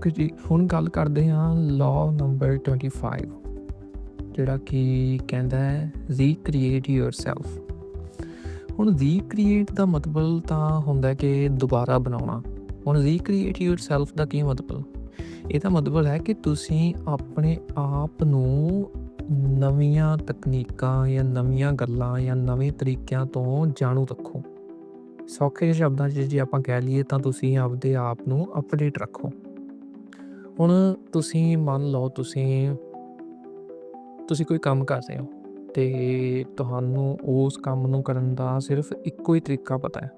Okay ਜੀ ਹੁਣ ਗੱਲ ਕਰਦੇ ਹਾਂ ਲਾਅ ਨੰਬਰ 25 ਜਿਹੜਾ ਕਿ ਕਹਿੰਦਾ ਹੈ ਰੀਕ੍ਰੀਏਟ ਯੋਰਸੈਲਫ ਹੁਣ ਰੀਕ੍ਰੀਏਟ ਦਾ ਮਤਲਬ ਤਾਂ ਹੁੰਦਾ ਕਿ ਦੁਬਾਰਾ ਬਣਾਉਣਾ। ਹੁਣ ਰੀਕ੍ਰੀਏਟ ਯੋਰਸੈਲਫ ਦਾ ਕੀ ਮਤਲਬ? ਇਹਦਾ ਮਤਲਬ ਹੈ ਕਿ ਤੁਸੀਂ ਆਪਣੇ ਆਪ ਨੂੰ ਨਵੀਆਂ ਤਕਨੀਕਾਂ ਜਾਂ ਨਵੀਆਂ ਗੱਲਾਂ ਜਾਂ ਨਵੇਂ ਤਰੀਕਿਆਂ ਤੋਂ ਜਾਣੂ ਰੱਖੋ। ਸੌਖੇ ਸ਼ਬਦਾਂ 'ਚ ਜੇ ਆਪਾਂ ਕਹਿ ਲਈਏ ਤਾਂ ਤੁਸੀਂ ਆਪਦੇ ਆਪ ਨੂੰ ਅਪਡੇਟ ਰੱਖੋ। ਹੁਣ ਤੁਸੀਂ ਮੰਨ ਲਓ ਤੁਸੀਂ ਤੁਸੀਂ ਕੋਈ ਕੰਮ ਕਰ ਰਹੇ ਹੋ ਤੇ ਤੁਹਾਨੂੰ ਉਸ ਕੰਮ ਨੂੰ ਕਰਨ ਦਾ ਸਿਰਫ ਇੱਕੋ ਹੀ ਤਰੀਕਾ ਪਤਾ ਹੈ।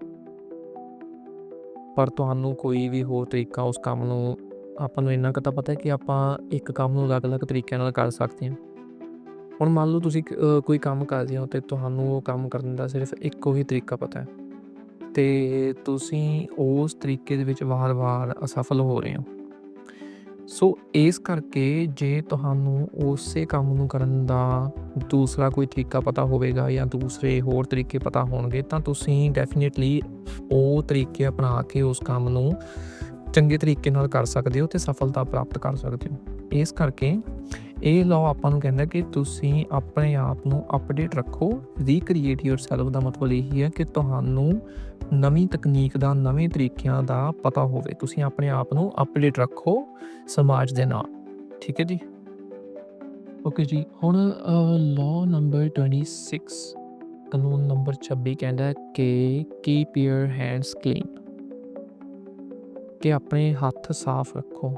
ਪਰ ਤੁਹਾਨੂੰ ਕੋਈ ਵੀ ਹੋਰ ਤਰੀਕਾ ਉਸ ਕੰਮ ਨੂੰ, ਆਪਾਂ ਨੂੰ ਇੰਨਾ ਕੁ ਤਾਂ ਪਤਾ ਹੈ ਕਿ ਆਪਾਂ ਇੱਕ ਕੰਮ ਨੂੰ ਅਲੱਗ-ਅਲੱਗ ਤਰੀਕਿਆਂ ਨਾਲ ਕਰ ਸਕਦੇ ਹਾਂ। ਹੁਣ ਮੰਨ ਲਓ ਤੁਸੀਂ ਕੋਈ ਕੰਮ ਕਰ ਰਹੇ ਹੋ ਤੇ ਤੁਹਾਨੂੰ ਉਹ ਕੰਮ ਕਰਨ ਦਾ ਸਿਰਫ ਇੱਕੋ ਹੀ ਤਰੀਕਾ ਪਤਾ ਹੈ। ਤੇ ਤੁਸੀਂ ਉਸ ਤਰੀਕੇ ਦੇ ਵਿੱਚ ਵਾਰ-ਵਾਰ ਅਸਫਲ ਹੋ ਰਹੇ ਹੋ। ਸੋ ਇਸ ਕਰਕੇ ਜੇ ਤੁਹਾਨੂੰ ਉਸੇ ਕੰਮ ਨੂੰ ਕਰਨ ਦਾ ਦੂਸਰਾ ਕੋਈ ਤਰੀਕਾ ਪਤਾ ਹੋਵੇਗਾ ਜਾਂ ਦੂਸਰੇ ਹੋਰ ਤਰੀਕੇ ਪਤਾ ਹੋਣਗੇ, ਤਾਂ ਤੁਸੀਂ ਡੈਫੀਨਿਟਲੀ ਉਹ ਤਰੀਕੇ ਅਪਣਾ ਕੇ ਉਸ ਕੰਮ ਨੂੰ ਚੰਗੇ ਤਰੀਕੇ ਨਾਲ ਕਰ ਸਕਦੇ ਹੋ ਤੇ ਸਫਲਤਾ ਪ੍ਰਾਪਤ ਕਰ ਸਕਦੇ ਹੋ। ਇਸ ਕਰਕੇ ਇਹ ਲਾਅ ਆਪਾਂ ਨੂੰ ਕਹਿੰਦਾ ਕਿ ਤੁਸੀਂ ਆਪਣੇ ਆਪ ਨੂੰ ਅਪਡੇਟ ਰੱਖੋ ਰੀਕ੍ਰੀਏਟ ਯੋਰਸੈਲਫ ਦਾ ਮਤਲਬ ਇਹੀ ਹੈ ਕਿ ਤੁਹਾਨੂੰ ਨਵੀਂ ਤਕਨੀਕ ਦਾ, ਨਵੇਂ ਤਰੀਕਿਆਂ ਦਾ ਪਤਾ ਹੋਵੇ। ਤੁਸੀਂ ਆਪਣੇ ਆਪ ਨੂੰ ਅਪਡੇਟ ਰੱਖੋ ਸਮਾਜ ਦੇ ਨਾਲ। ਠੀਕ ਹੈ ਜੀ? ਓਕੇ ਜੀ, ਹੁਣ ਲਾਅ ਨੰਬਰ 26 ਕਾਨੂੰਨ ਨੰਬਰ 26 ਕਹਿੰਦਾ ਹੈ ਕਿ ਕੀਪ ਯਰ ਹੈਂਡਸ ਕਲੀਨ ਕਿ ਆਪਣੇ ਹੱਥ ਸਾਫ਼ ਰੱਖੋ।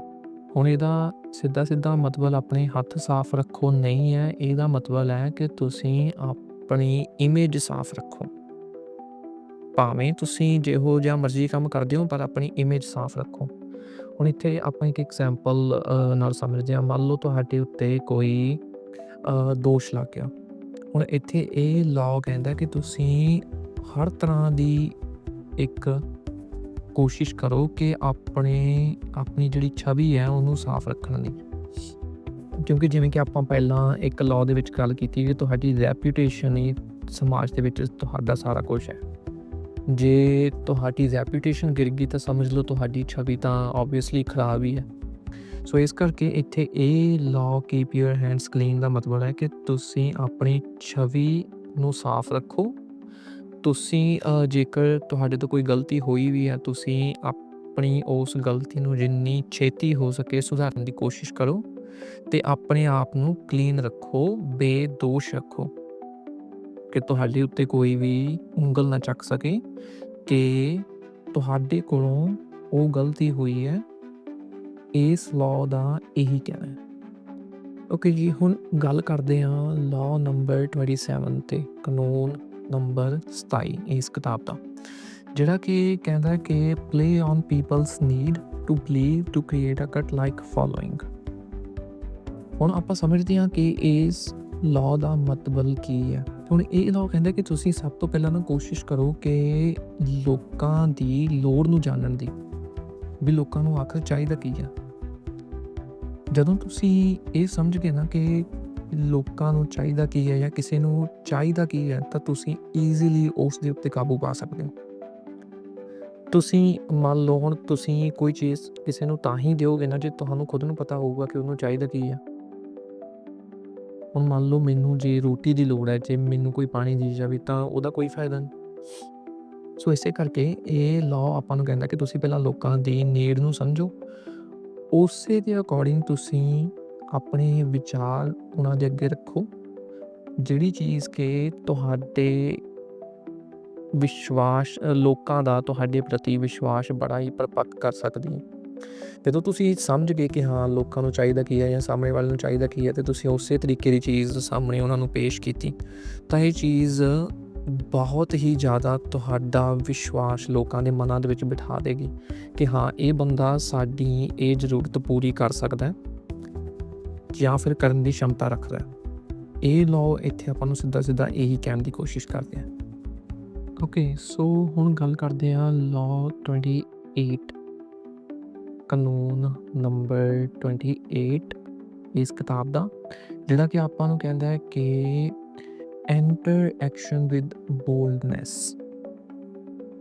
ਹੁਣ ਇਹਦਾ ਸਿੱਧਾ ਸਿੱਧਾ ਮਤਲਬ ਆਪਣੇ ਹੱਥ ਸਾਫ਼ ਰੱਖੋ, ਨਹੀਂ ਹੈ, ਇਹਦਾ ਮਤਲਬ ਹੈ ਕਿ ਤੁਸੀਂ ਆਪਣੀ ਇਮੇਜ ਸਾਫ਼ ਰੱਖੋ। ਭਾਵੇਂ ਤੁਸੀਂ ਜਿਹੋ ਜਿਹਾ ਮਰਜ਼ੀ ਕੰਮ ਕਰਦੇ ਹੋ, ਪਰ ਆਪਣੀ ਇਮੇਜ ਸਾਫ਼ ਰੱਖੋ। ਹੁਣ ਇੱਥੇ ਆਪਾਂ ਇੱਕ ਐਗਜ਼ਾਮਪਲ ਨਾਲ ਸਮਝਦੇ ਹਾਂ। ਮੰਨ ਲਓ ਤੁਹਾਡੇ ਉੱਤੇ ਕੋਈ ਦੋਸ਼ ਲੱਗ ਗਿਆ। ਹੁਣ ਇੱਥੇ ਇਹ ਲਾਅ ਕਹਿੰਦਾ ਕਿ ਤੁਸੀਂ ਹਰ ਤਰ੍ਹਾਂ ਦੀ ਇੱਕ ਕੋਸ਼ਿਸ਼ ਕਰੋ ਕਿ ਆਪਣੇ, ਆਪਣੀ ਜਿਹੜੀ ਛਵੀ ਹੈ ਉਹਨੂੰ ਸਾਫ਼ ਰੱਖਣ ਦੀ। ਕਿਉਂਕਿ ਜਿਵੇਂ ਕਿ ਆਪਾਂ ਪਹਿਲਾਂ ਇੱਕ ਲਾਅ ਦੇ ਵਿੱਚ ਗੱਲ ਕੀਤੀ ਕਿ ਤੁਹਾਡੀ ਰੈਪਿਊਟੇਸ਼ਨ ਹੀ ਸਮਾਜ ਦੇ ਵਿੱਚ ਤੁਹਾਡਾ ਸਾਰਾ ਕੁਝ ਹੈ। ਜੇ ਤੁਹਾਡੀ ਰੈਪਿਊਟੇਸ਼ਨ ਗਿਰ ਗਈ ਤਾਂ ਸਮਝ ਲਓ ਤੁਹਾਡੀ ਛਵੀ ਤਾਂ ਆਬਵੀਅਸਲੀ ਖਰਾਬ ਹੀ ਹੈ। ਸੋ ਇਸ ਕਰਕੇ ਇੱਥੇ ਇਹ law keep your hands clean ਦਾ ਮਤਲਬ ਹੈ ਕਿ ਤੁਸੀਂ ਆਪਣੀ ਛਵੀ ਨੂੰ ਸਾਫ਼ ਰੱਖੋ। ਤੁਸੀਂ ਜੇਕਰ ਤੁਹਾਡੇ ਤੋਂ ਕੋਈ ਗਲਤੀ ਹੋਈ ਵੀ ਹੈ, ਤੁਸੀਂ ਆਪਣੀ ਉਸ ਗਲਤੀ ਨੂੰ ਜਿੰਨੀ ਛੇਤੀ ਹੋ ਸਕੇ ਸੁਧਾਰਨ ਦੀ ਕੋਸ਼ਿਸ਼ ਕਰੋ ਤੇ ਆਪਣੇ ਆਪ ਨੂੰ ਕਲੀਨ ਰੱਖੋ, ਬੇਦੋਸ਼ ਰੱਖੋ ਕਿ ਤੁਹਾਡੇ ਉੱਤੇ ਕੋਈ ਵੀ ਉਂਗਲ ਨਾ ਚੱਕ ਸਕੇ ਕਿ ਤੁਹਾਡੇ ਕੋਲੋਂ ਉਹ ਗਲਤੀ ਹੋਈ ਹੈ, ਇਸ ਲਾਅ ਦਾ ਇਹੀ ਕਹਿਣਾ ਹੈ। ਓਕੇ ਜੀ, ਹੁਣ ਗੱਲ ਕਰਦੇ ਹਾਂ ਲਾਅ ਨੰਬਰ 27 ਤੇ ਕਾਨੂੰਨ ਨੰਬਰ 27 ਇਸ ਕਿਤਾਬ ਦਾ, ਜਿਹੜਾ ਕਿ ਕਹਿੰਦਾ ਕਿ play on people's need to believe to create a cult like following ਹੁਣ ਆਪਾਂ ਸਮਝਦੇ ਹਾਂ ਕਿ ਇਸ ਲਾਅ ਦਾ ਮਤਲਬ ਕੀ ਹੈ। ਹੁਣ ਇਹ ਲਾਅ ਕਹਿੰਦਾ ਕਿ ਤੁਸੀਂ ਸਭ ਤੋਂ ਪਹਿਲਾਂ ਨਾ ਕੋਸ਼ਿਸ਼ ਕਰੋ ਕਿ ਲੋਕਾਂ ਦੀ ਲੋੜ ਨੂੰ ਜਾਣਨ ਦੀ, ਵੀ ਲੋਕਾਂ ਨੂੰ ਆਖਰ ਚਾਹੀਦਾ ਕੀ ਹੈ ਜਦੋਂ ਤੁਸੀਂ ਇਹ ਸਮਝ ਗਏ ਨਾ ਕਿ ਲੋਕਾਂ ਨੂੰ ਚਾਹੀਦਾ ਕੀ ਹੈ ਜਾਂ ਕਿਸੇ ਨੂੰ ਚਾਹੀਦਾ ਕੀ ਹੈ, ਤਾਂ ਤੁਸੀਂ ਈਜ਼ੀਲੀ ਉਸ ਦੇ ਉੱਤੇ ਕਾਬੂ ਪਾ ਸਕਦੇ ਹੋ। ਤੁਸੀਂ ਮੰਨ ਲਓ ਹੁਣ ਤੁਸੀਂ ਕੋਈ ਚੀਜ਼ ਕਿਸੇ ਨੂੰ ਤਾਂ ਹੀ ਦਿਓਗੇ ਨਾ ਜੇ ਤੁਹਾਨੂੰ ਖੁਦ ਨੂੰ ਪਤਾ ਹੋਊਗਾ ਕਿ ਉਹਨੂੰ ਚਾਹੀਦਾ ਕੀ ਹੈ। ਹੁਣ ਮੰਨ ਲਓ ਮੈਨੂੰ ਜੇ ਰੋਟੀ ਦੀ ਲੋੜ ਹੈ, ਜੇ ਮੈਨੂੰ ਕੋਈ ਪਾਣੀ ਦੀ ਜਾਵੇ ਤਾਂ ਉਹਦਾ ਕੋਈ ਫਾਇਦਾ ਨਹੀਂ। ਸੋ ਇਸੇ ਕਰਕੇ ਇਹ ਲਾਅ ਆਪਾਂ ਨੂੰ ਕਹਿੰਦਾ ਕਿ ਤੁਸੀਂ ਪਹਿਲਾਂ ਲੋਕਾਂ ਦੀ ਨੀਡ ਨੂੰ ਸਮਝੋ। ਉਸੇ ਦੇ ਅਕੋਰਡਿੰਗ ਤੁਸੀਂ ਆਪਣੇ ਵਿਚਾਰ ਉਹਨਾਂ ਦੇ ਅੱਗੇ ਰੱਖੋ। ਜਿਹੜੀ ਚੀਜ਼ ਕਿ ਤੁਹਾਡੇ ਵਿਸ਼ਵਾਸ ਲੋਕਾਂ ਦਾ ਤੁਹਾਡੇ ਪ੍ਰਤੀ ਵਿਸ਼ਵਾਸ ਬੜਾ ਹੀ ਪਰਪੱਕ ਕਰ ਸਕਦੀ ਹੈ। ਜਦੋਂ ਤੁਸੀਂ ਸਮਝ ਗਏ ਕਿ ਹਾਂ, ਲੋਕਾਂ ਨੂੰ ਚਾਹੀਦਾ ਕੀ ਹੈ ਜਾਂ ਸਾਹਮਣੇ ਵਾਲੇ ਨੂੰ ਚਾਹੀਦਾ ਕੀ ਹੈ ਤੇ ਤੁਸੀਂ ਉਸੇ ਤਰੀਕੇ ਦੀ ਚੀਜ਼ ਸਾਹਮਣੇ ਉਹਨਾਂ ਨੂੰ ਪੇਸ਼ ਕੀਤੀ, ਤਾਂ ਇਹ ਚੀਜ਼ ਬਹੁਤ ਹੀ ਜ਼ਿਆਦਾ ਤੁਹਾਡਾ ਵਿਸ਼ਵਾਸ ਲੋਕਾਂ ਦੇ ਮਨਾਂ ਦੇ ਵਿੱਚ ਬਿਠਾ ਦੇਗੀ ਕਿ ਹਾਂ, ਇਹ ਬੰਦਾ ਸਾਡੀ ਇਹ ਜ਼ਰੂਰਤ ਪੂਰੀ ਕਰ ਸਕਦਾ ਹੈ। ਜਾਂ ਫਿਰ ਕਰਨ ਦੀ ਸ਼ਮਤਾ ਰੱਖਦਾ ਹੈ। ਇਹ ਲਾਅ ਇੱਥੇ ਆਪਾਂ ਨੂੰ ਸਿੱਧਾ ਸਿੱਧਾ ਇਹੀ ਕਹਿਣ ਦੀ ਕੋਸ਼ਿਸ਼ ਕਰਦੇ ਹਾਂ। ਓਕੇ ਸੋ ਹੁਣ ਗੱਲ ਕਰਦੇ ਹਾਂ ਲਾਅ 28 ਕਾਨੂੰਨ ਨੰਬਰ 28 ਇਸ ਕਿਤਾਬ ਦਾ, ਜਿਹੜਾ ਕਿ ਆਪਾਂ ਨੂੰ ਕਹਿੰਦਾ ਹੈ ਕਿ ਐਂਟਰ ਐਕਸ਼ਨ ਵਿਦ ਬੋਲਡਨੈਸ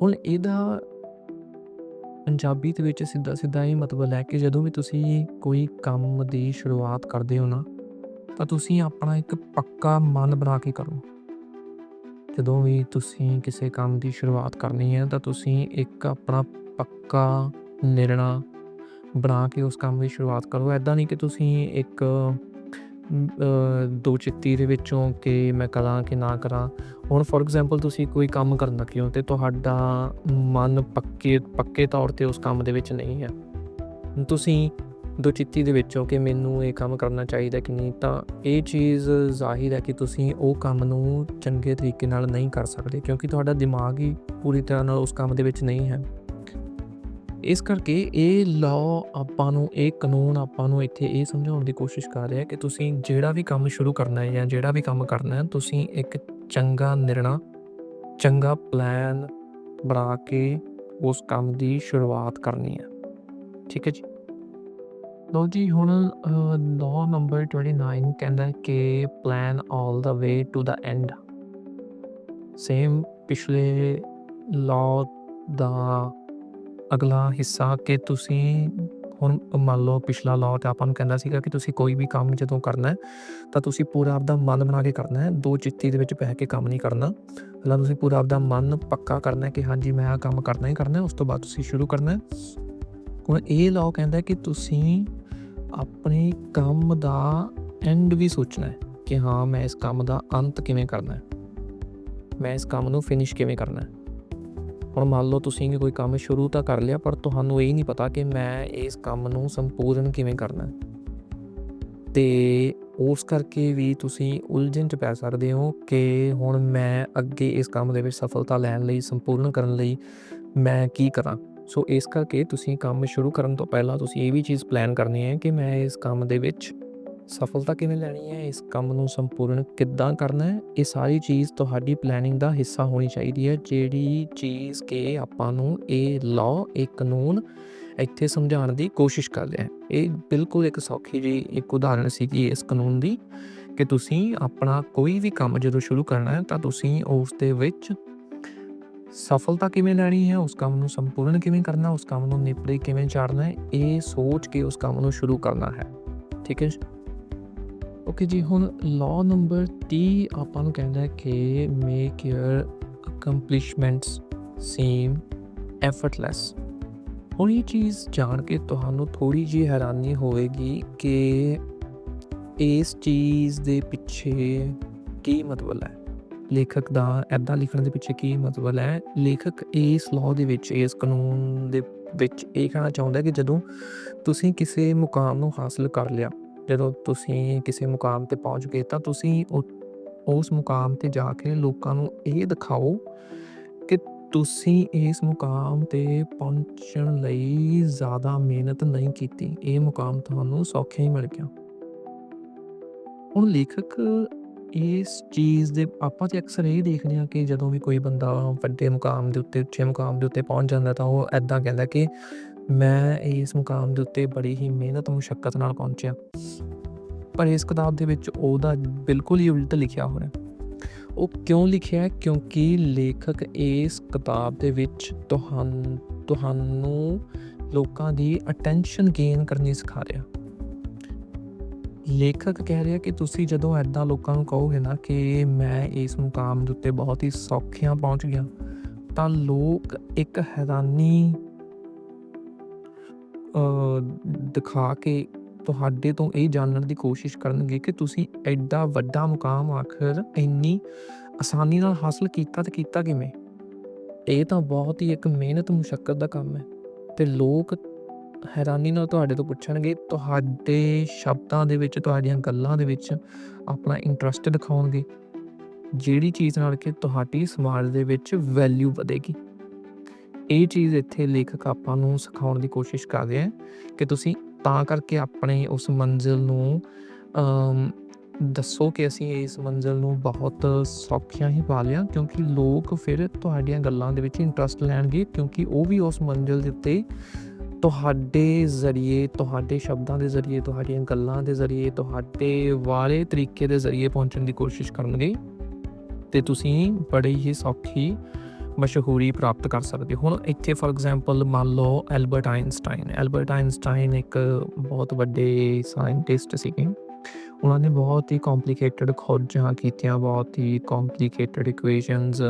ਹੁਣ ਇਹਦਾ ਪੰਜਾਬੀ ਦੇ ਵਿੱਚ ਸਿੱਧਾ-ਸਿੱਧਾ ਇਹ ਮਤਲਬ ਹੈ ਕਿ ਜਦੋਂ ਵੀ ਤੁਸੀਂ ਕੋਈ ਕੰਮ ਦੀ ਸ਼ੁਰੂਆਤ ਕਰਦੇ ਹੋ ਨਾ, ਤਾਂ ਤੁਸੀਂ ਆਪਣਾ ਇੱਕ ਪੱਕਾ ਮਨ ਬਣਾ ਕੇ ਕਰੋ। ਜਦੋਂ ਵੀ ਤੁਸੀਂ ਕਿਸੇ ਕੰਮ ਦੀ ਸ਼ੁਰੂਆਤ ਕਰਨੀ ਹੈ ਤਾਂ ਤੁਸੀਂ ਇੱਕ ਆਪਣਾ ਪੱਕਾ ਨਿਰਣਾ ਬਣਾ ਕੇ ਉਸ ਕੰਮ ਦੀ ਸ਼ੁਰੂਆਤ ਕਰੋ। ਐਦਾਂ ਨਹੀਂ ਕਿ ਤੁਸੀਂ ਇੱਕ ਦੋ ਚਿੱਤੀ ਦੇ ਵਿੱਚੋਂ ਕਿ ਮੈਂ ਕਰਾਂ ਕਿ ਨਾ ਕਰਾਂ। ਹੁਣ ਫੋਰ ਐਗਜ਼ਾਮਪਲ ਤੁਸੀਂ ਕੋਈ ਕੰਮ ਕਰਨ ਲੱਗੇ ਹੋ ਤੇ ਤੁਹਾਡਾ ਮਨ ਪੱਕੇ ਪੱਕੇ ਤੌਰ ਤੇ ਉਸ ਕੰਮ ਦੇ ਵਿੱਚ ਨਹੀਂ ਹੈ। ਤੁਸੀਂ ਦੋ ਚਿੱਤੀ ਦੇ ਵਿੱਚੋਂ ਕਿ ਮੈਨੂੰ ਇਹ ਕੰਮ ਕਰਨਾ ਚਾਹੀਦਾ ਕਿ ਨਹੀਂ ਤਾਂ ਇਹ ਚੀਜ਼ ਜ਼ਾਹਿਰ ਹੈ ਕਿ ਤੁਸੀਂ ਉਹ ਕੰਮ ਨੂੰ ਚੰਗੇ ਤਰੀਕੇ ਨਾਲ ਨਹੀਂ ਕਰ ਸਕਦੇ ਕਿਉਂਕਿ ਤੁਹਾਡਾ ਦਿਮਾਗ ਹੀ ਪੂਰੀ ਤਰ੍ਹਾਂ ਨਾਲ ਉਸ ਕੰਮ ਦੇ ਵਿੱਚ ਨਹੀਂ ਹੈ। ਇਸ ਕਰਕੇ ਇਹ ਲਾਅ ਆਪਾਂ ਨੂੰ, ਇਹ ਕਾਨੂੰਨ ਆਪਾਂ ਨੂੰ ਇੱਥੇ ਇਹ ਸਮਝਾਉਣ ਦੀ ਕੋਸ਼ਿਸ਼ ਕਰ ਰਿਹਾ ਕਿ ਤੁਸੀਂ ਜਿਹੜਾ ਵੀ ਕੰਮ ਸ਼ੁਰੂ ਕਰਨਾ ਹੈ ਜਾਂ ਜਿਹੜਾ ਵੀ ਕੰਮ ਕਰਨਾ ਹੈ, ਤੁਸੀਂ ਇੱਕ ਚੰਗਾ ਨਿਰਣਾ, ਚੰਗਾ ਪਲਾਨ ਬਣਾ ਕੇ ਉਸ ਕੰਮ ਦੀ ਸ਼ੁਰੂਆਤ ਕਰਨੀ ਹੈ। ਠੀਕ ਹੈ ਜੀ। ਲੋ ਜੀ, ਹੁਣ ਲਾਅ ਨੰਬਰ 29 ਕਹਿੰਦਾ ਕਿ plan all the way to the end. Same ਪਿਛਲੇ ਲਾਅ ਦਾ ਅਗਲਾ ਹਿੱਸਾ ਕਿ ਤੁਸੀਂ ਹੁਣ ਮੰਨ ਲਓ ਪਿਛਲਾ ਲਾਅ ਤੇ ਆਪਾਂ ਨੂੰ ਕਹਿੰਦਾ ਸੀਗਾ ਕਿ ਤੁਸੀਂ ਕੋਈ ਵੀ ਕੰਮ ਜਦੋਂ ਕਰਨਾ ਹੈ, ਤਾਂ ਤੁਸੀਂ ਪੂਰਾ ਆਪਦਾ ਮਨ ਬਣਾ ਕੇ ਕਰਨਾ ਹੈ। ਦੋ ਚਿੱਤੀ ਦੇ ਵਿੱਚ ਬਹਿ ਕੇ ਕੰਮ ਨਹੀਂ ਕਰਨਾ। ਪਹਿਲਾਂ ਤੁਸੀਂ ਪੂਰਾ ਆਪਦਾ ਮਨ ਪੱਕਾ ਕਰਨਾ ਹੈ ਕਿ ਹਾਂਜੀ ਮੈਂ ਆਹ ਕੰਮ ਕਰਨਾ ਹੀ ਕਰਨਾ ਹੈ। ਉਸ ਤੋਂ ਬਾਅਦ ਤੁਸੀਂ ਸ਼ੁਰੂ ਕਰਨਾ ਹੈ। ਹੁਣ ਇਹ ਲਾਅ ਕਹਿੰਦਾ ਕਿ ਤੁਸੀਂ ਆਪਣੇ ਕੰਮ ਦਾ ਐਂਡ ਵੀ ਸੋਚਣਾ ਹੈ ਕਿ ਹਾਂ ਮੈਂ ਇਸ ਕੰਮ ਦਾ ਅੰਤ ਕਿਵੇਂ ਕਰਨਾ ਹੈ। ਮੈਂ ਇਸ ਕੰਮ ਨੂੰ ਫਿਨਿਸ਼ ਕਿਵੇਂ ਕਰਨਾ ਹੈ। ਹੁਣ ਮੰਨ ਲਓ ਤੁਸੀਂ ਕੋਈ ਕੰਮ ਸ਼ੁਰੂ ਤਾਂ ਕਰ ਲਿਆ, ਪਰ ਤੁਹਾਨੂੰ ਇਹ ਨਹੀਂ ਪਤਾ ਕਿ ਮੈਂ ਇਸ ਕੰਮ ਨੂੰ ਸੰਪੂਰਨ ਕਿਵੇਂ ਕਰਨਾ ਹੈ। ਤੇ ਉਸ ਕਰਕੇ ਵੀ ਤੁਸੀਂ ਉਲਝਣ 'ਚ ਪੈ ਸਕਦੇ ਹੋ ਕਿ ਹੁਣ ਮੈਂ ਅੱਗੇ ਇਸ ਕੰਮ ਦੇ ਵਿੱਚ ਸਫਲਤਾ ਲੈਣ ਲਈ, ਸੰਪੂਰਨ ਕਰਨ ਲਈ ਮੈਂ ਕੀ ਕਰਾਂ। ਸੋ ਇਸ ਕਰਕੇ ਤੁਸੀਂ ਕੰਮ ਸ਼ੁਰੂ ਕਰਨ ਤੋਂ ਪਹਿਲਾਂ ਤੁਸੀਂ ਇਹ ਵੀ ਚੀਜ਼ ਪਲਾਨ ਕਰਨੀ ਹੈ ਕਿ ਮੈਂ ਇਸ ਕੰਮ ਦੇ ਵਿੱਚ ਸਫਲਤਾ ਕਿਵੇਂ ਲੈਣੀ ਹੈ, ਇਸ ਕੰਮ ਨੂੰ ਸੰਪੂਰਨ ਕਿੱਦਾਂ ਕਰਨਾ ਹੈ। ਇਹ ਸਾਰੀ ਚੀਜ਼ ਤੁਹਾਡੀ ਪਲੈਨਿੰਗ ਦਾ ਹਿੱਸਾ ਹੋਣੀ ਚਾਹੀਦੀ ਹੈ ਜਿਹੜੀ ਚੀਜ਼ ਕਿ ਆਪਾਂ ਨੂੰ ਇਹ ਲਾਅ ਇਹ ਕਾਨੂੰਨ ਇੱਥੇ ਸਮਝਾਉਣ ਦੀ ਕੋਸ਼ਿਸ਼ ਕਰ ਰਿਹਾ ਹੈ। ਇਹ ਬਿਲਕੁਲ ਇੱਕ ਸੌਖੀ ਜਿਹੀ ਇੱਕ ਉਦਾਹਰਣ ਸੀਗੀ ਇਸ ਕਾਨੂੰਨ ਦੀ ਕਿ ਤੁਸੀਂ ਆਪਣਾ ਕੋਈ ਵੀ ਕੰਮ ਜਦੋਂ ਸ਼ੁਰੂ ਕਰਨਾ ਹੈ ਤਾਂ ਤੁਸੀਂ ਉਸ ਦੇ ਵਿੱਚ ਸਫਲਤਾ ਕਿਵੇਂ ਲੈਣੀ ਹੈ, ਉਸ ਕੰਮ ਨੂੰ ਸੰਪੂਰਨ ਕਿਵੇਂ ਕਰਨਾ, ਉਸ ਕੰਮ ਨੂੰ ਨੇਪਰੇ ਕਿਵੇਂ ਚਾੜਨਾ ਹੈ, ਇਹ ਸੋਚ ਕੇ ਉਸ ਕੰਮ ਨੂੰ ਸ਼ੁਰੂ ਕਰਨਾ ਹੈ। ਠੀਕ ਹੈ ਓਕੇ ਜੀ ਹੁਣ ਲਾਅ ਨੰਬਰ 30 ਆਪਾਂ ਨੂੰ ਕਹਿੰਦਾ ਹੈ ਕਿ make your accomplishments seem effortless. ਹੁਣ ਇਹ ਚੀਜ਼ ਜਾਣ ਕੇ ਤੁਹਾਨੂੰ ਥੋੜੀ ਜਿਹੀ ਹੈਰਾਨੀ ਹੋਵੇਗੀ ਕਿ ਇਸ ਚੀਜ਼ ਦੇ ਪਿੱਛੇ ਕੀ ਮਤਲਬ ਹੈ। ਲੇਖਕ ਦਾ ਐਦਾਂ ਲਿਖਣ ਦੇ ਪਿੱਛੇ ਕੀ ਮਤਲਬ ਹੈ। ਲੇਖਕ ਇਸ ਲਾਅ ਦੇ ਵਿੱਚ ਇਸ ਕਾਨੂੰਨ ਦੇ ਵਿੱਚ ਇਹ ਕਹਿਣਾ ਚਾਹੁੰਦਾ ਕਿ ਜਦੋਂ ਤੁਸੀਂ ਕਿਸੇ ਮੁਕਾਮ ਨੂੰ ਹਾਸਲ ਕਰ ਲਿਆ, ਜਦੋਂ ਤੁਸੀਂ ਕਿਸੇ ਮੁਕਾਮ ਤੇ ਪਹੁੰਚ ਗਏ ਤਾਂ ਤੁਸੀਂ ਉਸ ਮੁਕਾਮ ਤੇ ਜਾ ਕੇ ਲੋਕਾਂ ਨੂੰ ਇਹ ਦਿਖਾਓ ਕਿ ਤੁਸੀਂ ਇਸ ਮੁਕਾਮ ਤੇ ਪਹੁੰਚਣ ਲਈ ਜ਼ਿਆਦਾ ਮਿਹਨਤ ਨਹੀਂ ਕੀਤੀ। ਇਹ ਮੁਕਾਮ ਤੁਹਾਨੂੰ ਸੌਖਿਆ ਹੀ ਮਿਲ ਗਿਆ। ਹੁਣ ਲੇਖਕ, ਇਸ ਚੀਜ਼ ਦੇ ਆਪਾਂ ਤੇ ਅਕਸਰ ਇਹ ਦੇਖਦੇ ਹਾਂ ਕਿ ਜਦੋਂ ਵੀ ਕੋਈ ਬੰਦਾ ਵੱਡੇ ਮੁਕਾਮ ਦੇ ਉੱਤੇ, ਉੱਚੇ ਮੁਕਾਮ ਦੇ ਉੱਤੇ ਪਹੁੰਚ ਜਾਂਦਾ ਤਾਂ ਉਹ ਐਦਾਂ ਕਹਿੰਦਾ ਕਿ ਮੈਂ ਇਸ ਮੁਕਾਮ ਦੇ ਉੱਤੇ ਬੜੀ ਹੀ ਮਿਹਨਤ, ਮੁਸ਼ੱਕਤ ਨਾਲ ਪਹੁੰਚਿਆ। ਪਰ ਇਸ ਕਿਤਾਬ ਦੇ ਵਿੱਚ ਉਹਦਾ ਬਿਲਕੁਲ ਹੀ ਉਲਟ ਲਿਖਿਆ ਹੋਇਆ। ਉਹ ਕਿਉਂ ਲਿਖਿਆ ਕਿਉਂਕਿ ਲੇਖਕ ਇਸ ਕਿਤਾਬ ਦੇ ਵਿੱਚ ਤੁਹਾਨੂੰ ਤੁਹਾਨੂੰ ਲੋਕਾਂ ਦੀ ਅਟੈਂਸ਼ਨ ਗੇਨ ਕਰਨੀ ਸਿਖਾ ਰਿਹਾ। ਲੇਖਕ ਕਹਿ ਰਿਹਾ ਕਿ ਤੁਸੀਂ ਜਦੋਂ ਐਦਾਂ ਲੋਕਾਂ ਨੂੰ ਕਹੋਗੇ ਨਾ ਕਿ ਮੈਂ ਇਸ ਮੁਕਾਮ ਦੇ ਉੱਤੇ ਬਹੁਤ ਹੀ ਸੌਖਿਆਂ ਪਹੁੰਚ ਗਿਆ, ਤਾਂ ਲੋਕ ਇੱਕ ਹੈਰਾਨੀ ਦਿਖਾ ਕੇ ਤੁਹਾਡੇ ਤੋਂ ਇਹ ਜਾਣਨ ਦੀ ਕੋਸ਼ਿਸ਼ ਕਰਨਗੇ ਕਿ ਤੁਸੀਂ ਐਡਾ ਵੱਡਾ ਮੁਕਾਮ ਆਖਰ ਇੰਨੀ ਆਸਾਨੀ ਨਾਲ ਹਾਸਲ ਕੀਤਾ ਤੇ ਕੀਤਾ ਕਿਵੇਂ। ਇਹ ਤਾਂ ਬਹੁਤ ਹੀ ਇੱਕ ਮਿਹਨਤ ਮੁਸ਼ੱਕਤ ਦਾ ਕੰਮ ਹੈ ਤੇ ਲੋਕ ਹੈਰਾਨੀ ਨਾਲ ਤੁਹਾਡੇ ਤੋਂ ਪੁੱਛਣਗੇ, ਤੁਹਾਡੇ ਸ਼ਬਦਾਂ ਦੇ ਵਿੱਚ, ਤੁਹਾਡੀਆਂ ਗੱਲਾਂ ਦੇ ਵਿੱਚ ਆਪਣਾ ਇੰਟਰਸਟ ਦਿਖਾਉਣਗੇ। ਜਿਹੜੀ ਚੀਜ਼ ਨਾਲ ਕਿ ਤੁਹਾਡੀ ਸਮਾਜ ਦੇ ਵਿੱਚ ਵੈਲਿਊ ਵਧੇਗੀ। ਇਹ ਚੀਜ਼ ਇੱਥੇ ਲੇਖਕ ਆਪਾਂ ਨੂੰ ਸਿਖਾਉਣ ਦੀ ਕੋਸ਼ਿਸ਼ ਕਰ ਰਿਹਾ ਹੈ ਕਿ ਤੁਸੀਂ ਤਾਂ ਕਰਕੇ ਆਪਣੇ ਉਸ ਮੰਜ਼ਿਲ ਨੂੰ ਦੱਸੋ ਕਿ ਅਸੀਂ ਇਸ ਮੰਜ਼ਿਲ ਨੂੰ ਬਹੁਤ ਸੌਖਿਆਂ ਹੀ ਪਾ ਲਿਆ ਕਿਉਂਕਿ ਲੋਕ ਫਿਰ ਤੁਹਾਡੀਆਂ ਗੱਲਾਂ ਦੇ ਵਿੱਚ ਇੰਟਰਸਟ ਲੈਣਗੇ ਕਿਉਂਕਿ ਉਹ ਵੀ ਉਸ ਮੰਜ਼ਿਲ ਦੇ ਉੱਤੇ ਤੁਹਾਡੇ ਜ਼ਰੀਏ, ਤੁਹਾਡੇ ਸ਼ਬਦਾਂ ਦੇ ਜ਼ਰੀਏ, ਤੁਹਾਡੀਆਂ ਗੱਲਾਂ ਦੇ ਜ਼ਰੀਏ, ਤੁਹਾਡੇ ਵਾਲੇ ਤਰੀਕੇ ਦੇ ਜ਼ਰੀਏ ਪਹੁੰਚਣ ਦੀ ਕੋਸ਼ਿਸ਼ ਕਰਨਗੇ। ਤੇ ਤੁਸੀਂ ਬੜੀ ਹੀ ਸੌਖੀ ਮਸ਼ਹੂਰੀ ਪ੍ਰਾਪਤ ਕਰ ਸਕਦੇ ਹੁਣ ਇੱਥੇ ਫੋਰ ਐਗਜ਼ਾਮਪਲ ਮੰਨ ਲਓ ਐਲਬਰਟ ਆਇਨਸਟਾਈਨ ਐਲਬਰਟ ਆਇਨਸਟਾਈਨ ਇੱਕ ਬਹੁਤ ਵੱਡੇ ਸਾਇੰਟਿਸਟ ਸੀਗੇ। ਉਹਨਾਂ ਨੇ ਬਹੁਤ ਹੀ ਕੰਪਲਿਕੇਟਡ ਖੋਜਾਂ ਕੀਤੀਆਂ, ਬਹੁਤ ਹੀ ਕੰਪਲਿਕੇਟਡ ਇਕੁਏਸ਼ਨਸ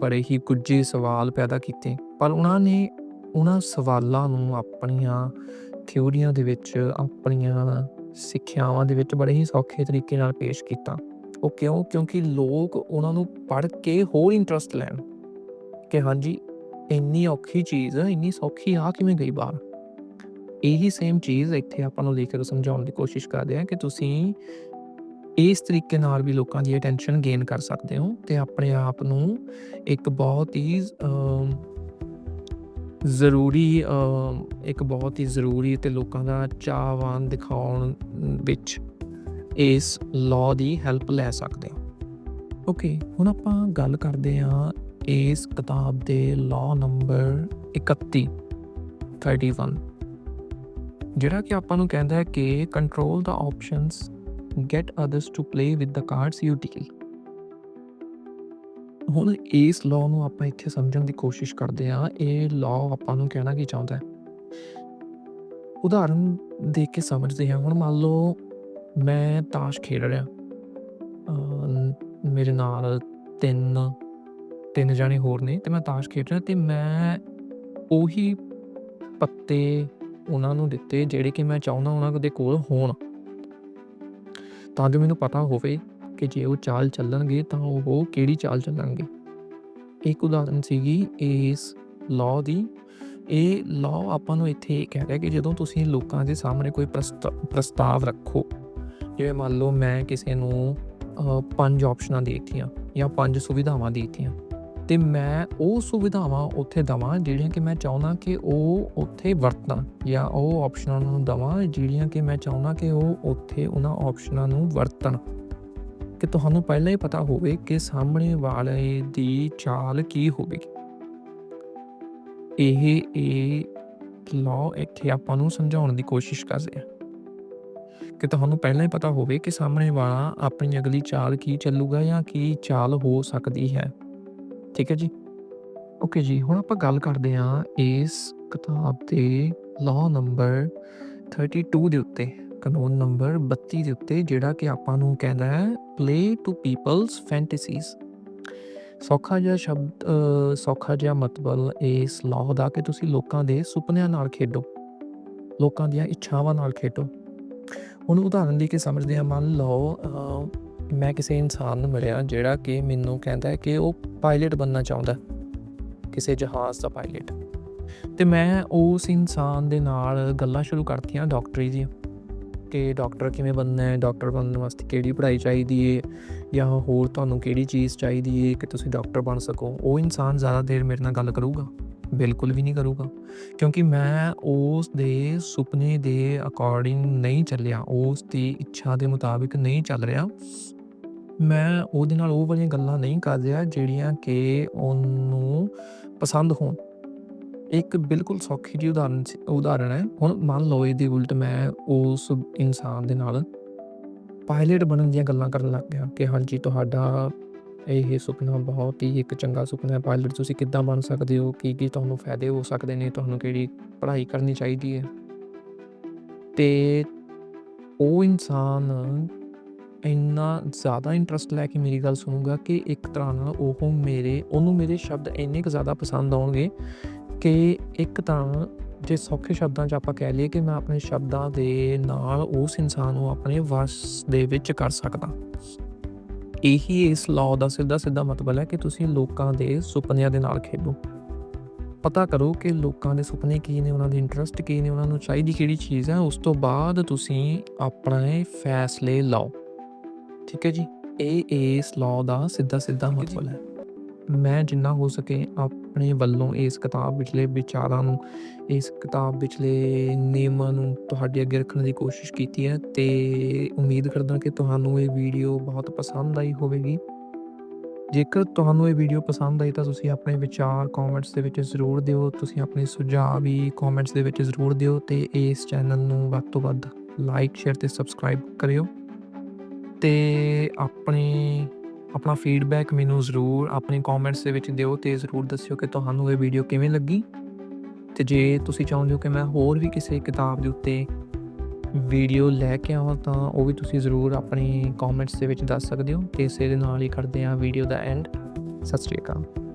ਬੜੇ ਹੀ ਗੁੱਝੇ ਸਵਾਲ ਪੈਦਾ ਕੀਤੇ। ਪਰ ਉਹਨਾਂ ਨੇ ਉਹਨਾਂ ਸਵਾਲਾਂ ਨੂੰ ਆਪਣੀਆਂ ਥਿਊਰੀਆਂ ਦੇ ਵਿੱਚ, ਆਪਣੀਆਂ ਸਿੱਖਿਆਵਾਂ ਦੇ ਵਿੱਚ ਬੜੇ ਹੀ ਸੌਖੇ ਤਰੀਕੇ ਨਾਲ ਪੇਸ਼ ਕੀਤਾ। ਉਹ ਕਿਉਂ? ਕਿਉਂਕਿ ਲੋਕ ਉਹਨਾਂ ਨੂੰ ਪੜ੍ਹ ਕੇ ਹੋਰ ਇੰਟਰਸਟ ਲੈਣ। ਕਿ ਹਾਂਜੀ, ਇੰਨੀ ਔਖੀ ਚੀਜ਼, ਇੰਨੀ ਸੌਖੀ ਆ ਕਿਵੇਂ ਗਈ ਬਾਹਰ? ਇਹੀ ਸੇਮ ਚੀਜ਼ ਇੱਥੇ ਆਪਾਂ ਨੂੰ ਲੇਖਕ ਸਮਝਾਉਣ ਦੀ ਕੋਸ਼ਿਸ਼ ਕਰਦੇ ਆ ਕਿ ਤੁਸੀਂ ਇਸ ਤਰੀਕੇ ਨਾਲ ਵੀ ਲੋਕਾਂ ਦੀ ਅਟੈਂਸ਼ਨ ਗੇਨ ਕਰ ਸਕਦੇ ਹੋ ਤੇ ਆਪਣੇ ਆਪ ਨੂੰ ਇੱਕ ਬਹੁਤ ਹੀ ਜ਼ਰੂਰੀ ਇੱਕ ਬਹੁਤ ਹੀ ਜ਼ਰੂਰੀ ਤੇ ਲੋਕਾਂ ਦਾ ਚਾਹਵਾਨ ਦਿਖਾਉਣ ਵਿੱਚ ਇਸ ਲਾਅ ਦੀ ਹੈਲਪ ਲੈ ਸਕਦੇ ਹੋ। ਓਕੇ ਹੁਣ ਆਪਾਂ ਗੱਲ ਕਰਦੇ ਹਾਂ ਇਸ ਕਿਤਾਬ ਦੇ ਲਾਅ ਨੰਬਰ 31 31 ਜਿਹੜਾ ਕਿ ਆਪਾਂ ਨੂੰ ਕਹਿੰਦਾ ਹੈ ਕਿ control the options get others to play with the cards you deal ਹੁਣ ਇਸ ਲਾਅ ਨੂੰ ਆਪਾਂ ਇੱਥੇ ਸਮਝਣ ਦੀ ਕੋਸ਼ਿਸ਼ ਕਰਦੇ ਹਾਂ। ਇਹ ਲਾਅ ਆਪਾਂ ਨੂੰ ਕਹਿਣਾ ਕੀ ਚਾਹੁੰਦਾ ਹੈ? ਉਦਾਹਰਨ ਦੇ ਕੇ ਸਮਝਦੇ ਹਾਂ। ਹੁਣ ਮੰਨ ਲਓ ਮੈਂ ਤਾਸ਼ ਖੇਡ ਰਿਹਾ। ਮੇਰੇ ਨਾਲ ਤਿੰਨ ਤਿੰਨ ਜਾਣੇ ਹੋਰ ਨੇ ਤੇ ਮੈਂ ਤਾਸ਼ ਖੇਡ ਰਿਹਾ ਤੇ ਮੈਂ ਉਹੀ ਪੱਤੇ ਉਹਨਾਂ ਨੂੰ ਦਿੱਤੇ ਜਿਹੜੇ ਕਿ ਮੈਂ ਚਾਹੁੰਦਾ ਉਹਨਾਂ ਦੇ ਕੋਲ ਹੋਣ। ਤਾਂ ਜੋ ਮੈਨੂੰ ਪਤਾ ਹੋਵੇ ਕਿ ਜੇ ਉਹ ਚਾਲ ਚੱਲਣਗੇ ਤਾਂ ਉਹ ਕਿਹੜੀ ਚਾਲ ਚੱਲਣਗੇ। ਇੱਕ ਉਦਾਹਰਨ ਸੀਗੀ ਇਸ ਲਾਅ ਦੀ। ਇਹ ਲਾਅ ਆਪਾਂ ਨੂੰ ਇੱਥੇ ਇਹ ਕਹਿ ਰਿਹਾ ਕਿ ਜਦੋਂ ਤੁਸੀਂ ਲੋਕਾਂ ਦੇ ਸਾਹਮਣੇ ਕੋਈ ਪ੍ਰਸਤਾ- ਪ੍ਰਸਤਾਵ ਰੱਖੋ, ਜਿਵੇਂ ਮੰਨ ਲਓ ਮੈਂ ਕਿਸੇ ਨੂੰ ਪੰਜ ਆਪਸ਼ਨਾਂ ਦੇ ਦਿੱਤੀਆਂ ਜਾਂ ਪੰਜ ਸੁਵਿਧਾਵਾਂ ਦੇ ਦਿੱਤੀਆਂ ਤੇ ਮੈਂ ਉਹ ਸੁਵਿਧਾਵਾਂ ਉੱਥੇ ਦਵਾਂ ਜਿਹੜੀਆਂ ਕਿ ਮੈਂ ਚਾਹੁੰਦਾ ਕਿ ਉਹ ਉੱਥੇ ਵਰਤਣ ਜਾਂ ਉਹ ਆਪਸ਼ਨਾਂ ਨੂੰ ਦਵਾਂ ਜਿਹੜੀਆਂ ਕਿ ਮੈਂ ਚਾਹੁੰਦਾ ਕਿ ਉਹ ਉੱਥੇ ਉਹਨਾਂ ਆਪਸ਼ਨਾਂ ਨੂੰ ਵਰਤਣ। ਕਿ ਤੁਹਾਨੂੰ ਪਹਿਲਾਂ ਹੀ ਪਤਾ ਹੋਵੇ ਕਿ ਸਾਹਮਣੇ ਵਾਲੇ ਦੀ ਚਾਲ ਕੀ ਹੋਵੇਗੀ। ਇਹ ਇਹ ਲਾਅ ਇੱਥੇ ਆਪਾਂ ਨੂੰ ਸਮਝਾਉਣ ਦੀ ਕੋਸ਼ਿਸ਼ ਕਰ ਰਿਹਾ। ਕਿ ਤੁਹਾਨੂੰ ਪਹਿਲਾਂ ਹੀ ਪਤਾ ਹੋਵੇ ਕਿ ਸਾਹਮਣੇ ਵਾਲਾ ਆਪਣੀ ਅਗਲੀ ਚਾਲ ਕੀ ਚੱਲੂਗਾ ਜਾਂ ਕੀ ਚਾਲ ਹੋ ਸਕਦੀ ਹੈ। ਠੀਕ ਹੈ ਜੀ? ਓਕੇ ਜੀ, ਹੁਣ ਆਪਾਂ ਗੱਲ ਕਰਦੇ ਹਾਂ ਇਸ ਕਿਤਾਬ ਦੇ ਲਾਅ ਨੰਬਰ 32 ਦੇ ਉੱਤੇ, ਕਾਨੂੰਨ ਨੰਬਰ 32 ਦੇ ਉੱਤੇ, ਜਿਹੜਾ ਕਿ ਆਪਾਂ ਨੂੰ ਕਹਿੰਦਾ ਹੈ ਪਲੇ ਟੂ ਪੀਪਲਸ ਫੈਂਟਸੀਜ਼ ਸੌਖਾ ਜਿਹਾ ਸ਼ਬਦ ਸੌਖਾ ਜਿਹਾ ਮਤਲਬ ਇਸ ਲਾਅ ਦਾ ਕਿ ਤੁਸੀਂ ਲੋਕਾਂ ਦੇ ਸੁਪਨਿਆਂ ਨਾਲ ਖੇਡੋ, ਲੋਕਾਂ ਦੀਆਂ ਇੱਛਾਵਾਂ ਨਾਲ ਖੇਡੋ। ਹੁਣ ਉਦਾਹਰਨ ਦੇ ਕੇ ਸਮਝਦੇ ਹਾਂ ਮੰਨ ਲਓ ਮੈਂ ਕਿਸੇ ਇਨਸਾਨ ਨੂੰ ਮਿਲਿਆ ਜਿਹੜਾ ਕਿ ਮੈਨੂੰ ਕਹਿੰਦਾ ਕਿ ਉਹ ਪਾਇਲਟ ਬਣਨਾ ਚਾਹੁੰਦਾ ਕਿਸੇ ਜਹਾਜ਼ ਦਾ ਪਾਇਲਟ ਤੇ ਮੈਂ ਉਸ ਇਨਸਾਨ ਦੇ ਨਾਲ ਗੱਲਾਂ ਸ਼ੁਰੂ ਕਰਤੀਆਂ ਡਾਕਟਰੀ ਦੀਆਂ। ਕਿ ਡਾਕਟਰ ਕਿਵੇਂ ਬਣਨਾ ਹੈ ਡਾਕਟਰ ਬਣਨ ਵਾਸਤੇ ਕਿਹੜੀ ਪੜ੍ਹਾਈ ਚਾਹੀਦੀ ਹੈ ਜਾਂ ਹੋਰ ਤੁਹਾਨੂੰ ਕਿਹੜੀ ਚੀਜ਼ ਚਾਹੀਦੀ ਹੈ ਕਿ ਤੁਸੀਂ ਡਾਕਟਰ ਬਣ ਸਕੋ। ਉਹ ਇਨਸਾਨ ਜ਼ਿਆਦਾ ਦੇਰ ਮੇਰੇ ਨਾਲ ਗੱਲ ਕਰੂਗਾ। ਬਿਲਕੁਲ ਵੀ ਨਹੀਂ ਕਰੂਗਾ। ਕਿਉਂਕਿ ਮੈਂ ਉਸ ਦੇ ਸੁਪਨੇ ਦੇ ਅਕੋਰਡਿੰਗ ਨਹੀਂ ਚੱਲਿਆ। ਉਸ ਦੀ ਇੱਛਾ ਦੇ ਮੁਤਾਬਿਕ ਨਹੀਂ ਚੱਲ ਰਿਹਾ। ਮੈਂ ਉਹਦੇ ਨਾਲ ਉਹ ਵਾਲੀਆਂ ਗੱਲਾਂ ਨਹੀਂ ਕਰ ਰਿਹਾ ਜਿਹੜੀਆਂ ਕਿ ਉਹਨੂੰ ਪਸੰਦ ਹੋਣ। ਇੱਕ ਬਿਲਕੁਲ ਸੌਖੀ ਜਿਹੀ ਉਦਾਹਰਨ ਸੀ- ਉਦਾਹਰਨ ਹੈ। ਹੁਣ ਮੰਨ ਲਓ ਇਹਦੇ ਉਲਟ ਮੈਂ ਉਸ ਇਨਸਾਨ ਦੇ ਨਾਲ ਪਾਇਲਟ ਬਣਨ ਦੀਆਂ ਗੱਲਾਂ ਕਰਨ ਲੱਗ ਗਿਆ ਕਿ ਹਾਂਜੀ, ਤੁਹਾਡਾ ਇਹ ਸੁਪਨਾ ਬਹੁਤ ਹੀ ਇੱਕ ਚੰਗਾ ਸੁਪਨਾ ਹੈ। ਪਾਇਲਟ ਤੁਸੀਂ ਕਿੱਦਾਂ ਬਣ ਸਕਦੇ ਹੋ? ਕੀ ਕੀ ਤੁਹਾਨੂੰ ਫਾਇਦੇ ਹੋ ਸਕਦੇ ਨੇ? ਤੁਹਾਨੂੰ ਕਿਹੜੀ ਪੜ੍ਹਾਈ ਕਰਨੀ ਚਾਹੀਦੀ ਹੈ? ਤੇ ਉਹ ਇਨਸਾਨ ਇੰਨਾ ਜ਼ਿਆਦਾ ਇੰਟਰਸਟ ਲੈ ਕੇ ਮੇਰੀ ਗੱਲ ਸੁਣੂਗਾ ਕਿ ਇੱਕ ਤਰ੍ਹਾਂ ਨਾਲ ਉਹ ਮੇਰੇ, ਉਹਨੂੰ ਮੇਰੇ ਸ਼ਬਦ ਇੰਨੇ ਕੁ ਜ਼ਿਆਦਾ ਪਸੰਦ ਆਉਣਗੇ ਕਿ ਇੱਕ ਤਾਂ ਜੇ ਸੌਖੇ ਸ਼ਬਦਾਂ 'ਚ ਆਪਾਂ ਕਹਿ ਲਈਏ ਕਿ ਮੈਂ ਆਪਣੇ ਸ਼ਬਦਾਂ ਦੇ ਨਾਲ ਉਸ ਇਨਸਾਨ ਨੂੰ ਆਪਣੇ ਵਸ ਦੇ ਵਿੱਚ ਕਰ ਸਕਦਾ। ਇਹੀ ਇਸ ਲਾਅ ਦਾ ਸਿੱਧਾ ਸਿੱਧਾ ਮਤਲਬ ਹੈ ਕਿ ਤੁਸੀਂ ਲੋਕਾਂ ਦੇ ਸੁਪਨਿਆਂ ਦੇ ਨਾਲ ਖੇਡੋ। ਪਤਾ ਕਰੋ ਕਿ ਲੋਕਾਂ ਦੇ ਸੁਪਨੇ ਕੀ ਨੇ, ਉਹਨਾਂ ਦੇ ਇੰਟਰਸਟ ਕੀ ਨੇ, ਉਹਨਾਂ ਨੂੰ ਚਾਹੀਦੀ ਕਿਹੜੀ ਚੀਜ਼ ਹੈ, ਉਸ ਤੋਂ ਬਾਅਦ ਤੁਸੀਂ ਆਪਣੇ ਫੈਸਲੇ ਲਓ। ਠੀਕ ਹੈ ਜੀ। ਇਹ ਇਸ ਲਾਅ ਦਾ ਸਿੱਧਾ ਸਿੱਧਾ। ਮਤਲਬ ਹੈ। ਮੈਂ ਜਿੰਨਾ ਹੋ ਸਕੇ ਆਪਣੇ ਵੱਲੋਂ ਇਸ ਕਿਤਾਬ ਵਿਚਲੇ ਵਿਚਾਰਾਂ ਨੂੰ ਇਸ ਕਿਤਾਬ ਵਿਚਲੇ ਨਿਯਮਾਂ ਨੂੰ ਤੁਹਾਡੇ ਅੱਗੇ ਰੱਖਣ ਦੀ ਕੋਸ਼ਿਸ਼ ਕੀਤੀ ਹੈ ਤੇ ਉਮੀਦ ਕਰਦਾ ਕਿ ਤੁਹਾਨੂੰ ਇਹ ਵੀਡੀਓ ਬਹੁਤ ਪਸੰਦ ਆਈ ਹੋਵੇਗੀ। ਜੇਕਰ ਤੁਹਾਨੂੰ ਇਹ ਵੀਡੀਓ ਪਸੰਦ ਆਈ ਤਾਂ ਤੁਸੀਂ ਆਪਣੇ ਵਿਚਾਰ ਕਮੈਂਟਸ ਦੇ ਵਿੱਚ ਜ਼ਰੂਰ ਦਿਓ ਤੁਸੀਂ ਆਪਣੇ ਸੁਝਾਅ ਵੀ ਕਮੈਂਟਸ ਦੇ ਵਿੱਚ ਜ਼ਰੂਰ ਦਿਓ ਤੇ ਇਸ ਚੈਨਲ ਨੂੰ ਵੱਧ ਤੋਂ ਵੱਧ ਲਾਈਕ ਸ਼ੇਅਰ ਤੇ ਸਬਸਕ੍ਰਾਈਬ ਕਰਿਓ। ਤੇ ਆਪਣੇ, ਆਪਣਾ ਫੀਡਬੈਕ ਮੈਨੂੰ ਜ਼ਰੂਰ ਆਪਣੇ ਕਮੈਂਟਸ ਦੇ ਵਿੱਚ ਦਿਓ ਤੇ ਜ਼ਰੂਰ ਦੱਸਿਓ ਕਿ ਤੁਹਾਨੂੰ ਇਹ ਵੀਡੀਓ ਕਿਵੇਂ ਲੱਗੀ। ਤੇ ਜੇ ਤੁਸੀਂ ਚਾਹੁੰਦੇ ਹੋ ਕਿ ਮੈਂ ਹੋਰ ਵੀ ਕਿਸੇ ਕਿਤਾਬ ਦੇ ਉੱਤੇ ਵੀਡੀਓ ਲੈ ਕੇ ਆਵਾਂ, ਤਾਂ ਉਹ ਵੀ ਤੁਸੀਂ ਜ਼ਰੂਰ ਆਪਣੇ ਕਮੈਂਟਸ ਦੇ ਵਿੱਚ ਦੱਸ ਸਕਦੇ ਹੋ। ਤੇ ਇਸੇ ਦੇ ਨਾਲ ਹੀ ਕਰਦੇ ਹਾਂ ਵੀਡੀਓ ਦਾ ਐਂਡ ਸਤਿ ਸ਼੍ਰੀ ਅਕਾਲ।